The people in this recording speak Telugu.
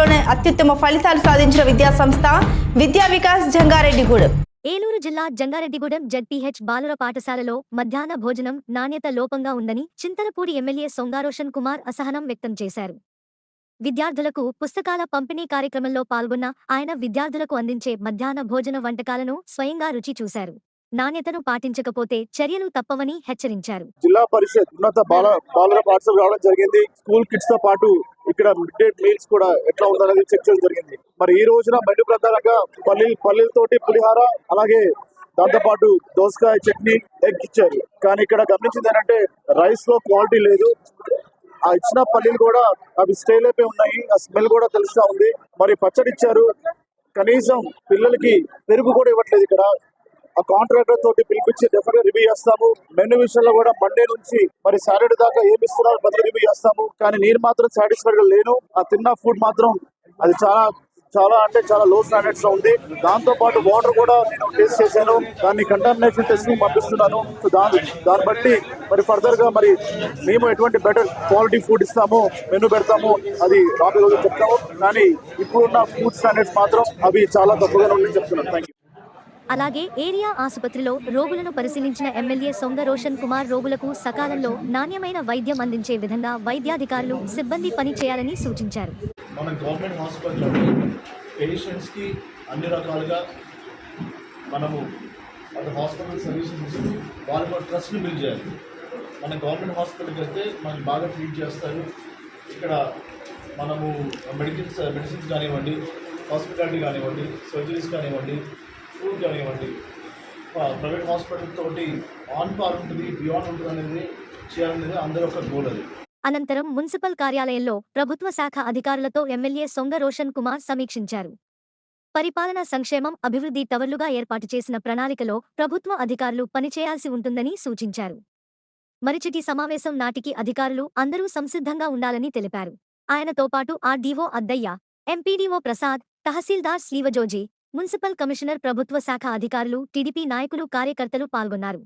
తరగతుల్లోనే అత్యుత్తమ ఫలితాలు సాధించిన విద్యాసంస్థ విద్యా వికాస్ జంగారెడ్డిగూడెం. ఏలూరు జిల్లా జంగారెడ్డిగూడెం జడ్పీహెచ్ బాలుర పాఠశాలలో మధ్యాహ్న భోజనం నాణ్యత లోపంగా ఉందని చింతలపూడి ఎమ్మెల్యే సొంగారోషన్ కుమార్ అసహనం వ్యక్తం చేశారు. విద్యార్థులకు పుస్తకాల పంపిణీ కార్యక్రమంలో పాల్గొన్న ఆయన విద్యార్థులకు అందించే మధ్యాహ్న భోజన వంటకాలను స్వయంగా రుచి చూశారు. నాణ్యతను పాటించకపోతే చర్యలు తప్పవని హెచ్చరించారు. జిల్లా పరిషత్ ఉన్నత బాల బాలుర పాఠశాల రావడం జరిగింది. స్కూల్ కిడ్స్తో పాటు ఇక్కడ మిడ్ డే మీల్స్ కూడా ఎట్లా ఉందనేది చెక్ చేయడం జరిగింది. మరి ఈ రోజున మెను ప్రధానంగా పల్లి పల్లీలతోటి పులిహార అలాగే దాంతోపాటు దోసకాయ చట్నీ ఎగ్ ఇచ్చారు. కానీ ఇక్కడ గమనించింది ఏంటంటే రైస్లో క్వాలిటీ లేదు. ఆ ఇచ్చిన పల్లీలు కూడా అవి స్టేల్ అయిపోయి ఉన్నాయి. ఆ స్మెల్ కూడా తెలుస్తా ఉంది. మరి పచ్చడి ఇచ్చారు. కనీసం పిల్లలకి పెరుగు కూడా ఇవ్వట్లేదు ఇక్కడ. ఆ కాంట్రాక్టర్ తోటి పిలిపించి డెఫినెట్ రివ్యూ చేస్తాము. మెను విషయంలో కూడా మండే నుంచి మరి సాటర్డే దాకా ఏమి ఇస్తున్నారో బదులు రివ్యూ చేస్తాము. కానీ నేను మాత్రం సాటిస్ఫైడ్గా లేను. ఆ తిన్న ఫుడ్ మాత్రం అది చాలా చాలా అంటే చాలా లో స్టాండర్డ్స్లో ఉంది. దాంతో పాటు వాటర్ కూడా నేను టేస్ట్ చేశాను. దాన్ని కంటామినేషన్ టెస్టింగ్ పంపిస్తున్నాను. దాని దాన్ని బట్టి మరి ఫర్దర్గా మరి మేము ఎటువంటి బెటర్ క్వాలిటీ ఫుడ్ ఇస్తాము మెను పెడతాము అది రాబోయే రోజు చెప్తాము. కానీ ఇప్పుడున్న ఫుడ్ స్టాండర్డ్స్ మాత్రం అవి చాలా తప్పుగా ఉన్నాయని చెప్తున్నాను. థ్యాంక్ యూ అలాగే ఏరియా ఆసుపత్రిలో రోగులను పరిశీలించిన ఎమ్మెల్యే సొంగ రోషన్ కుమార్ రోగులకు సకాలంలో నాణ్యమైన వైద్యం అందించే విధంగా వైద్యాధికారులు సిబ్బంది పని చేయాలని సూచించారు. మన గవర్నమెంట్ హాస్పిటల్లో పేషెంట్స్కి అన్ని రకాలుగా మనము అటు హాస్పిటల్ సర్వీసెస్ ఇస్తూ వాళ్ళు కూడా ట్రస్ట్ని బిల్డ్ చేయాలి. మన గవర్నమెంట్ హాస్పిటల్కి వెళ్తే మనకి బాగా ట్రీట్ చేస్తారు. ఇక్కడ మనము మెడికల్స్ మెడిసిన్స్ కానివ్వండి హాస్పిటాలిటీ కానివ్వండి సర్జరీస్ కానివ్వండి ఫుడ్ కానివ్వండి ప్రైవేట్ హాస్పిటల్ తోటి ఆన్ పార్ ఉంటుంది బియాండ్ ఉంటుంది అనేది చేయాలనేది అందరి ఒక గోల్ అది. అనంతరం మున్సిపల్ కార్యాలయంలో ప్రభుత్వ శాఖ అధికారులతో ఎమ్మెల్యే సొంగ రోషన్ కుమార్ సమీక్షించారు. పరిపాలన సంక్షేమం అభివృద్ధి టవర్లుగా ఏర్పాటు చేసిన ప్రణాళికలో ప్రభుత్వ అధికారులు పనిచేయాల్సి ఉంటుందని సూచించారు. మరిచిటి సమావేశం నాటికి అధికారులు అందరూ సంసిద్ధంగా ఉండాలని తెలిపారు. ఆయనతో పాటు ఆర్డీఓ అద్దయ్య ఎంపీడీఓ ప్రసాద్ తహసీల్దార్ శ్రీవజోజీ మున్సిపల్ కమిషనర్ ప్రభుత్వ శాఖ అధికారులు టీడీపీ నాయకులు కార్యకర్తలు పాల్గొన్నారు.